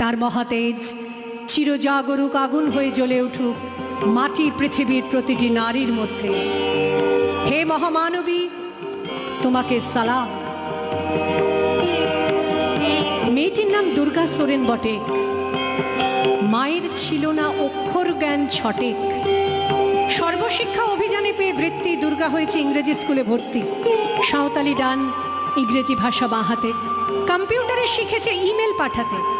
তার মহাতেজ। চিরজাগরুক আগুন হয়ে জ্বলে উঠুক মাটি পৃথিবীর প্রতিটি নারীর মধ্যে। হে মহামানবী, তোমাকে সালাম। মেয়েটির নাম দুর্গা সোরেন বটে। মায়ের ছিল না অক্ষর জ্ঞান ছটেক সর্বশিক্ষা অভিযানে পেয়ে বৃত্তি দুর্গা হয়েছে ইংরেজি স্কুলে ভর্তি। সাঁওতালি ডান ইংরেজি ভাষা বাঁহাতে। কম্পিউটারে শিখেছে ইমেল পাঠাতে।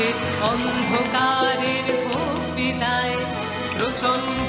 তেজে অন্ধকারের কবিতায় প্রচণ্ড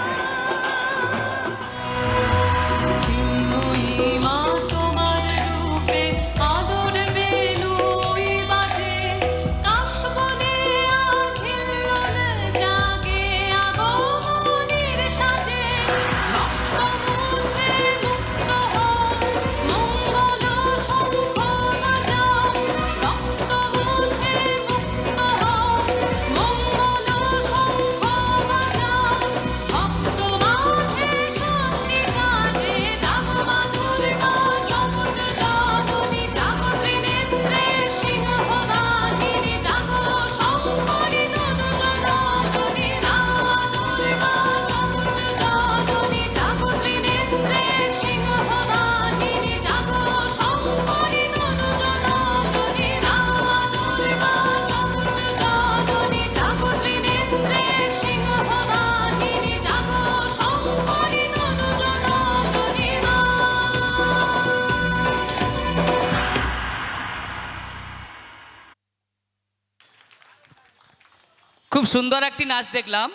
খুব সুন্দর একটি নাচ দেখলাম।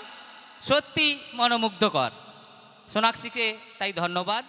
সত্যি মনোমুগ্ধকর। সোনাক্ষীকে তাই ধন্যবাদ।